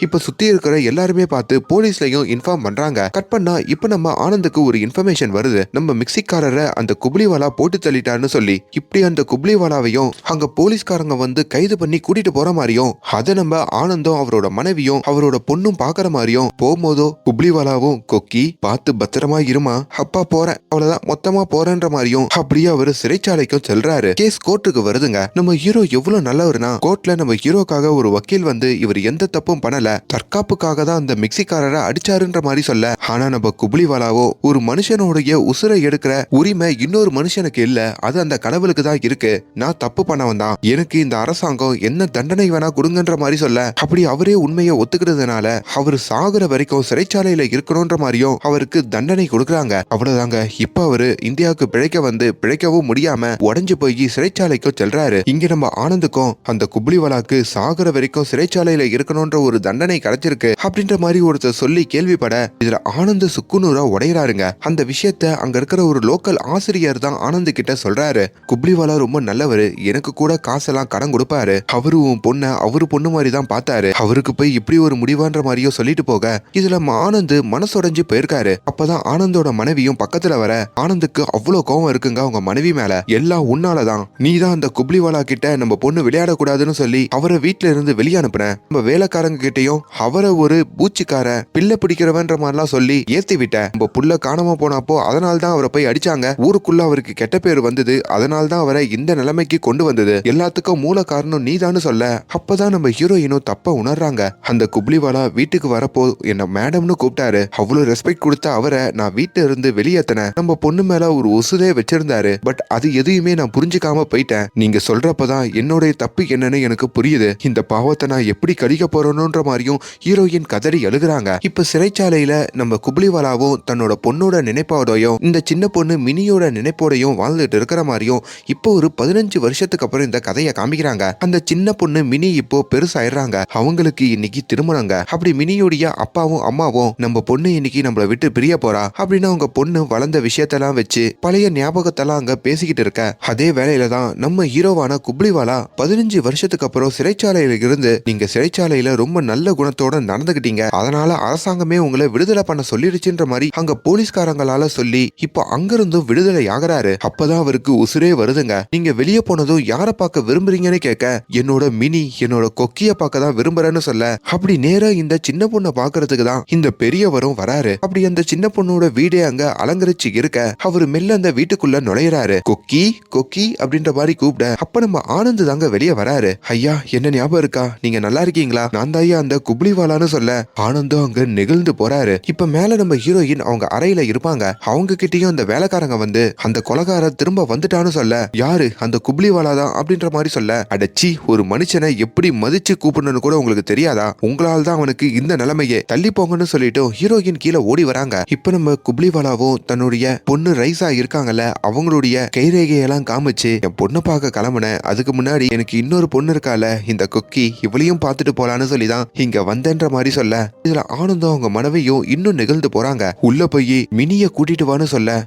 இப்ப சுத்தி இருக்கிற எல்லாருமே பார்த்து போலீஸ்லயும் இன்ஃபார்ம் பண்றாங்க. கட் பண்ணா இப்ப நம்ம ஆனந்துக்கு ஒரு இன்ஃபர்மேஷன் வருது. நம்ம மிக்சிக்காரரை அந்த குப்ளிவாலா போட்டு தள்ளிட்டான்னு சொல்லி. இப்படி அந்த குப்ளிவாலாவையும் அங்க போலீஸ்காரங்க வந்து கைது பண்ணி கூட்டிட்டு போற மாதிரியும் அதை நம்ம ஆனந்தும் அவரோட மனைவியும் அவரோட பொண்ணும் பாக்குற மாதிரியும் போகும்போதோ குப்ளிவாலாவும் கொக்கி பார்த்து பத்திரமா இருமா அப்பா போறேன் அவ்வளவுதான் மொத்தமா போறேன்ற மாதிரியும் அப்படியே அவரு சிறைச்சாலைக்கும் செல்றாரு. கேஸ் கோர்ட்டுக்கு வருதுங்க. நம்ம ஹீரோ எவ்வளவு நல்லவர்னா கோர்ட்ல நம்ம ஹீரோக்காக ஒரு வக்கீல் வந்து இவர் எந்த தப்பும் பண்ணல தற்காப்புக்காக தான் அந்த மிக்சிக்காரரை அடிச்சாருன்ற மாதிரி சொல்ல ஆனா நம்ம குப்ளிவாலாவோ ஒரு மனுஷனுடைய உசுரை எடுக்கிற உரிமை இன்னொரு மனுஷனுக்கு இல்ல அது அந்த கடவுளுக்கு தான் இருக்கு. நான் தப்பு பண்ணவன் தான். எனக்கு இந்த அரசாங்கம் என்ன தண்டனை வேணா கொடுங்கன்ற மாதிரி சொல்ல அப்படி அவரே உண்மையை ஒத்துக்கிறதுனால அவர் சாகுற வரைக்கும் சிறைச்சாலையில இருக்கணும்ன்ற மாதிரியும் அவருக்கு தண்டனை கொடுக்குறாங்க. அவ்வளவுதாங்க. இப்ப அவரு இந்தியாவுக்கு பிழைக்க வந்து பிழைக்கவும் முடியாம உடஞ்சு போய் சிறைச்சாலைக்கும் செல்றாரு. இங்க நம்ம ஆனந்துக்கும் அந்த குப்ளிவாலாக்கு சாகுற வரைக்கும் சிறைச்சாலையில இருக்கணும்ன்ற ஒரு தண்டனை கிடைச்சிருக்கு அப்படின்ற மாதிரி ஒருத்தர் சொல்லி கேள்விப்பட இதுல ஆனந்த் சுக்குநூறா உடையறாருங்க. அந்த விஷயத்த அங்க இருக்கிற ஒரு லோக்கல் ஆசிரியர் தான் ஆனந்த் கிட்ட சொல்றாரு. குப்ளிவாலா ரொம்ப நல்லவரு. எனக்கு கூட காசெல்லாம் கடன் கொடுப்பாரு. அவரு உன் பொண்ண அவரு பொண்ணு மாதிரி தான் பார்த்தாரு. அவருக்கு போய் இப்படி ஒரு முடிவான்ற மாதிரியோ சொல்லிட்டு போக இதுல நம்ம ஆனந்த் மனசுடைஞ்சு போயிருக்காரு. அப்பதான் ஆனந்தோட மனைவியும் பக்கத்துல வர ஆனந்துக்கு அவ்வளவு கோவம் இருக்குங்க அவங்க மனைவி மேல. எல்லாம் உன்னாலதான் நீ தான் அந்த குப்ளிவாலா கிட்ட நம்ம பொண்ணு விளையாடக்கூடாதுன்னு சொல்லி அவரை வீட்டுல இருந்து வெளியே அனுப்புன. நம்ம வேலைக்காரங்க கிட்டயும் அவரை ஒரு பூச்சிக்கார பிள்ளை பிடிக்கிறவன்ற மாதிரிலாம் சொல்லி ஏத்தி விட்ட நம்ம புள்ள காணாம போனப்போ அதனால தான் அவரை போய் அடிச்சாங்க. ஊருக்குள்ள அவருக்கு கெட்ட பேர் வந்தது. அதனால தான் அவரை இந்த நிலைமைக்கு கொண்டு வந்தது. எல்லாத்துக்கும் மூல காரணம் நீதான்னு சொல்ல. அப்பதான் நம்ம ஹீரோயினும் தப்ப உணர்றாங்க. அந்த குப்ளிவாலா வீட்டுக்கு வரப்போ என்ன மேடம்னு கூப்பிட்டாரு. அவ்வளவு ரெஸ்பெக்ட் கொடுத்த அவரை நான் வீட்டுல இருந்து வெளியேத்தினேன். நம்ம பொண்ணு மேல ஒரு உசுதே வச்சிருந்தாரு. பட் அது எதையுமே நான் புரிஞ்சுக்காம போயிட்டேன். நீங்க சொல்றப்பதான் என்னுடைய தப்பு என்னன்னு எனக்கு புரியுது. இந்த பாவத்தை நான் எப்படி கழிக்க போறேன்ற ராஜ்குமாரியும் ஹீரோயின் கதறி எழுதுறாங்க இப்ப சிறைச்சாலையில நம்ம குப்ளிவாலாவும் தன்னோட பொண்ணோட நினைப்போடையும் இந்த சின்ன பொண்ணு மினியோட நினைப்போடையும் வாழ்ந்துட்டு இருக்கிற மாதிரியும் இப்போ ஒரு பதினஞ்சு வருஷத்துக்கு அப்புறம் இந்த கதையை காமிக்கிறாங்க. அந்த சின்ன பொண்ணு மினி இப்போ பெருசாயிடுறாங்க. அவங்களுக்கு இன்னைக்கு திருமணங்க. அப்படி மினியோடைய அப்பாவும் அம்மாவும் நம்ம பொண்ணு இன்னைக்கு நம்மள விட்டு பிரிய போறா அப்படின்னு அவங்க பொண்ணு வளர்ந்த விஷயத்தெல்லாம் வச்சு பழைய ஞாபகத்தெல்லாம் அங்க பேசிக்கிட்டு இருக்க. அதே வேலையில தான் நம்ம ஹீரோவான குப்ளிவாலா பதினஞ்சு வருஷத்துக்கு அப்புறம் சிறைச்சாலையில இருந்து நீங்க சிறைச்சாலையில ரொம்ப நல்ல குணத்தோட நடந்துகிட்டீங்க. அதனால அரசாங்கமே உங்களை விடுதலை பண்ண சொல்லிருச்சுன்ற மாதிரி அங்க போலீஸ்காரங்களால சொல்லி இப்போ அங்கிருந்தும் விடுதலை ஆகிறாரு. அப்பதான் அவருக்கு உசுரே வருதுங்க. நீங்க வெளியே போனதும் யாரை பார்க்க விரும்புறீங்கன்னு கேட்க என்னோட மினி என்னோட கொக்கிய பார்க்க தான் விரும்புறேன்னு சொல்ல அப்படி நேரா இந்த சின்ன பொண்ணை பாக்குறதுக்கு தான் இந்த பெரியவரும் வராரு. அப்படி அந்த சின்ன பொண்ணோட வீடே அங்க அலங்கரிச்சு இருக்க அவரு மெல்ல அந்த வீட்டுக்குள்ள நுழையிறாரு. கொக்கி கொக்கி அப்படின்ற மாதிரி கூப்பிட அப்ப நம்ம ஆனந்த் தாங்க வெளியே வராரு. ஐயா என்ன ஞாபகம் இருக்கா? நீங்க நல்லா இருக்கீங்களா? நான் தான் ஐயா இருந்த குப்ளிவாலான்னு சொல்ல ஆனந்தும் அங்க நெகிழ்ந்து போறாரு. இப்ப மேல நம்ம ஹீரோயின் அவங்க அறையில இருப்பாங்க. அவங்க கிட்டயும் அந்த வேலைக்காரங்க வந்து அந்த கொலகார திரும்ப வந்துட்டான்னு சொல்ல யாரு? அந்த குப்ளிவாலா தான்? அப்படின்ற மாதிரி சொல்ல அடச்சி ஒரு மனுஷனை எப்படி மதிச்சு கூப்பிடணும்னு கூட உங்களுக்கு தெரியாதா? உங்களால் தான் அவனுக்கு இந்த நிலைமையே. தள்ளி போங்கன்னு சொல்லிட்டு ஹீரோயின் கீழே ஓடி வராங்க. இப்ப நம்ம குப்ளிவாலாவும் தன்னுடைய பொண்ணு ரைஸா இருக்காங்கல்ல அவங்களுடைய கைரேகையெல்லாம் காமிச்சு என் பொண்ணை பார்க்க கிளம்புனேன். அதுக்கு முன்னாடி எனக்கு இன்னொரு பொண்ணு இருக்கால இந்த கொக்கி இவளையும் பார்த்துட்டு போலான்னு சொல்லி தான் இங்க வந்தேன்ற மாதிரி சொல்ல. இதுல ஆனந்தம் அவங்க மனைவியும் இன்னும் நிகழ்ந்து போறாங்க. உள்ள போய் மினிய கூட்டிட்டு வான்னு சொல்ல.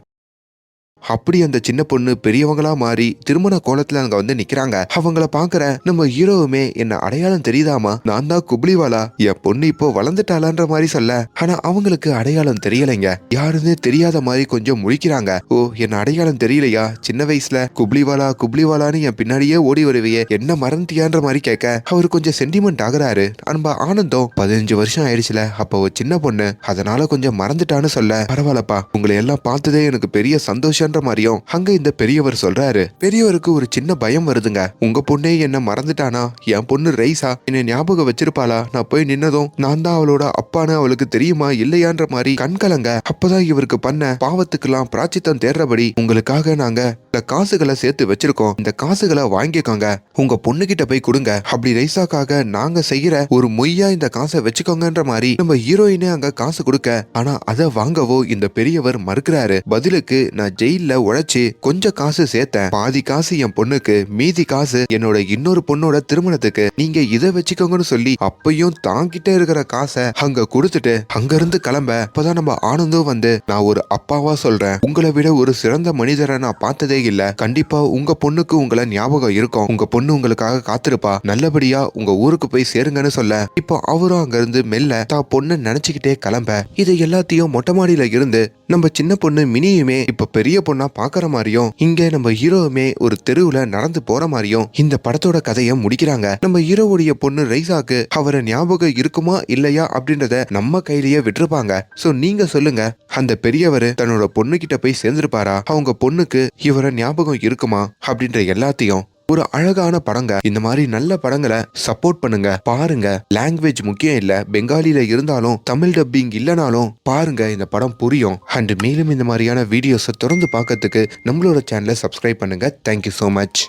அப்படி அந்த சின்ன பொண்ணு பெரியவங்களா மாறி திருமண கோலத்துல அங்க வந்து நிக்கிறாங்க. அவங்கள பாக்குற நம்ம ஹீரோவுமே என்ன அடையாளம் தெரியுதாமா? நான் தான் குப்ளிவாலா என் பொண்ணு இப்போ வளர்ந்துட்டாளான்ற மாதிரி சொல்ல. ஆனா அவங்களுக்கு அடையாளம் தெரியலைங்க. யாருன்னு தெரியாத மாதிரி கொஞ்சம் முழிக்கிறாங்க. ஓ என்ன அடையாளம் தெரியலையா? சின்ன வயசுல குப்ளிவாலா குப்ளிவாலான்னு என் பின்னாடியே ஓடி வருவியே. என்ன மறந்துட்டியான்ற மாதிரி கேட்க அவர் கொஞ்சம் சென்டிமெண்ட் ஆகுறாரு. அன்பா ஆனந்தம். பதினஞ்சு வருஷம் ஆயிடுச்சுல. அப்போ ஒரு சின்ன பொண்ணு. அதனால கொஞ்சம் மறந்துட்டான்னு சொல்ல. பரவாயில்லப்பா. உங்களை எல்லாம் பார்த்ததே எனக்கு பெரிய சந்தோஷம் பண்ற மாதிரியும் அங்க இந்த பெரியவர் சொல்றாரு. பெரியவருக்கு ஒரு சின்ன பயம் வருதுங்க. உங்க பொண்ணே என்ன மறந்துட்டானா? என் பொண்ணு ரைஸா என்ன ஞாபகம் வச்சிருப்பாளா? நான் போய் நின்னதும் நான் தான் அவளோட அப்பான்னு அவளுக்கு தெரியுமா? இல்லையான்ற மாதிரி கண்கலங்க. அப்பதான் இவருக்கு பண்ண பாவத்துக்கெல்லாம் பிராச்சித்தம் தேடுறபடி உங்களுக்காக நாங்க காசுகளை சேர்த்து வச்சிருக்கோம். இந்த காசுகளை வாங்கிக்கோங்க. உங்க பொண்ணு கிட்ட போய் கொடுங்க. அப்படி ரைசாக்காக நாங்க செய்யற ஒரு மொய்யா இந்த காசை வச்சுக்கோங்கன்ற மாதிரி நம்ம ஹீரோயினே அங்க காசு கொடுக்க ஆனா அதை வாங்கவோ இந்த பெரியவர் மறுக்கிறாரு. பதிலுக்கு நான் ஜெயில்ல உழைச்சு கொஞ்சம் காசு சேர்த்தேன். பாதி காசு என் பொண்ணுக்கு மீதி காசு என்னோட இன்னொரு பொண்ணோட திருமணத்துக்கு. நீங்க இதை வச்சுக்கோங்கன்னு சொல்லி அப்பயும் தாங்கிட்ட இருக்கிற காசை அங்க கொடுத்துட்டு அங்க இருந்து கிளம்ப. அப்பதான் நம்ம ஆனந்தும் வந்து நான் ஒரு அப்பாவா சொல்றேன். உங்களை விட ஒரு சிறந்த மனிதரை நான் பார்த்ததே இல்ல. கண்டிப்பா உங்க பொண்ணுக்கு உங்களை ஞாபகம் இருக்கும். உங்க பொண்ணு உங்களுக்காக காத்திருப்பா. நல்லபடியா உங்க ஊருக்கு போய் சேருங்கன்னு சொல்ல. இப்போ அவரும் அங்க இருந்து மெல்ல தான் பொண்ணு நினைச்சுக்கிட்டே கிளம்ப. இது எல்லாத்தையும் மொட்டை மாடியில இருந்து நம்ம சின்ன பொண்ணு மினியுமே இப்ப பெரிய பொண்ணா பாக்குற மாதிரியும் இங்க நம்ம ஹீரோவுமே ஒரு தெருவுல நடந்து போற மாதிரியும் இந்த படத்தோட கதையை முடிக்கிறாங்க. நம்ம ஹீரோவுடைய பொண்ணு ரைசாக்கு அவரை ஞாபகம் இருக்குமா இல்லையா அப்படின்றத நம்ம கையிலேயே விட்டுருப்பாங்க. சோ நீங்க சொல்லுங்க. அந்த பெரியவர் தன்னோட பொண்ணு கிட்ட போய் சேர்ந்திருப்பாரா? அவங்க பொண்ணுக்கு இவரை ஞாபகம் இருக்குமா அப்படின்ற எல்லாத்தையும் ஒரு அழகான படங்க. இந்த மாதிரி நல்ல படங்களை சப்போர்ட் பண்ணுங்க. பாருங்க. லாங்குவேஜ் முக்கியம் இல்ல. பெங்காலில இருந்தாலும் தமிழ் டப்பிங் இல்லைனாலும் பாருங்க இந்த படம் புரியும். அண்ட் மேலும் இந்த மாதிரியான வீடியோஸை தொடர்ந்து பார்க்கறதுக்கு நம்மளோட சேனலை சப்ஸ்கிரைப் பண்ணுங்க. Thank you so much